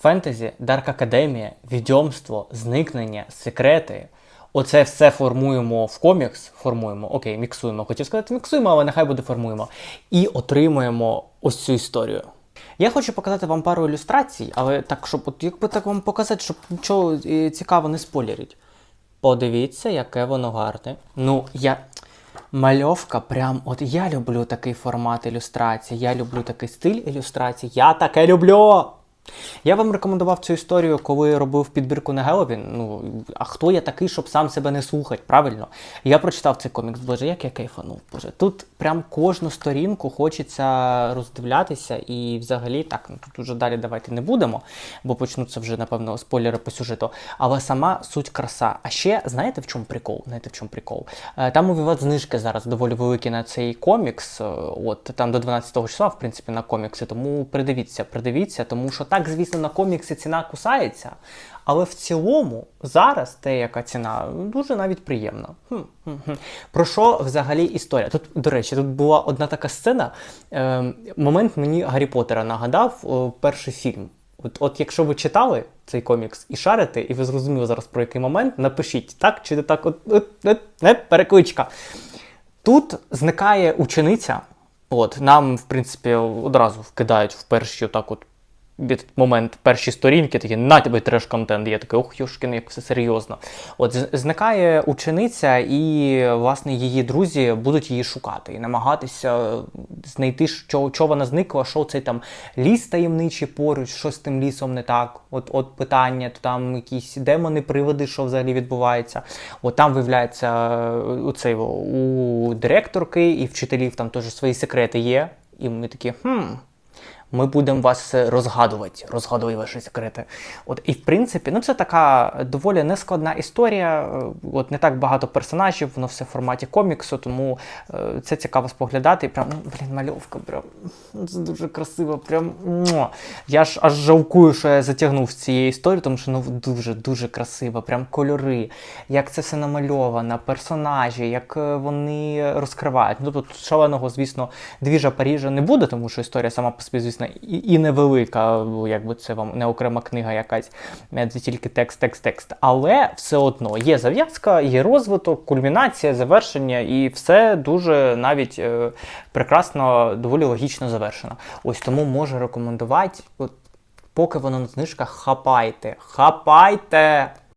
Фентезі, Дарк Академія, відьомство, зникнення, секрети. Оце все формуємо в комікс, формуємо, окей, міксуємо. Хотів сказати, міксуємо, але нехай буде формуємо. І отримуємо ось цю історію. Я хочу показати вам пару ілюстрацій, але так, щоб от якби так вам показати, щоб нічого е, цікаво не спойлерить. Подивіться, яке воно гарне. Ну, я. Мальовка, прям, от я люблю такий формат ілюстрації, я люблю такий стиль ілюстрації, я таке люблю! Я вам рекомендував цю історію, коли робив підбірку на Геловін. Ну, а хто я такий, щоб сам себе не слухати, правильно? Я прочитав цей комікс, боже, як я кайфанув. Боже, тут прям кожну сторінку хочеться роздивлятися, і взагалі так, ну тут уже далі давайте не будемо, бо почнуться вже, напевно, спойлери по сюжету. Але сама суть краса. А ще знаєте в чому прикол? Знаєте в чому прикол? Е, Там у Віват знижки зараз доволі великі на цей комікс. е, От там до 12 числа, в принципі, на комікси. Тому придивіться, придивіться, тому що так, звісно, на комікси ціна кусається. Але в цілому зараз те, яка ціна, дуже навіть приємна. Про що взагалі історія? Тут, до речі, тут була одна така сцена. Е, момент мені Гаррі Поттера нагадав е, перший фільм. От, от якщо ви читали цей комікс і шарите, і ви зрозуміли зараз про який момент, напишіть так чи не так, от, от, не, перекличка. Тут зникає учениця. От, нам, в принципі, одразу вкидають в перші отак от від момент перші сторінки, такі на тебе треш-контент. Я такий, ох, Юшкін, як все серйозно. От зникає учениця, і власне її друзі будуть її шукати і намагатися знайти, що, що вона зникла, що цей там ліс таємничий поруч, що з тим лісом не так. От, от питання, то там якісь демони, приводи, що взагалі відбувається. От там виявляється е, у цей у директорки і вчителів там теж свої секрети є. І ми такі, хм. Ми будемо вас розгадувати, розгадувати ваші секрети. От і в принципі, ну це така доволі нескладна історія. е, От не так багато персонажів, воно все в форматі коміксу, тому е, це цікаво споглядати. І прям, ну, блін, мальовка, прям ну, це дуже красиво. Прям я ж аж жалкую, що я затягнув з цієї історії, тому що ну дуже дуже красиво, прям кольори, як це все намальовано, персонажі, як е, вони розкривають. Ну тут шаленого, звісно, двіжа Парижа не буде, тому що історія сама по собі, звісно, і, і невелика, якби це вам не окрема книга якась, е, це тільки текст, текст, текст. Але все одно є зав'язка, є розвиток, кульмінація, завершення, і все дуже навіть е, прекрасно, доволі логічно завершено. Ось тому можу рекомендувати. От, Поки воно на знижках, хапайте, хапайте!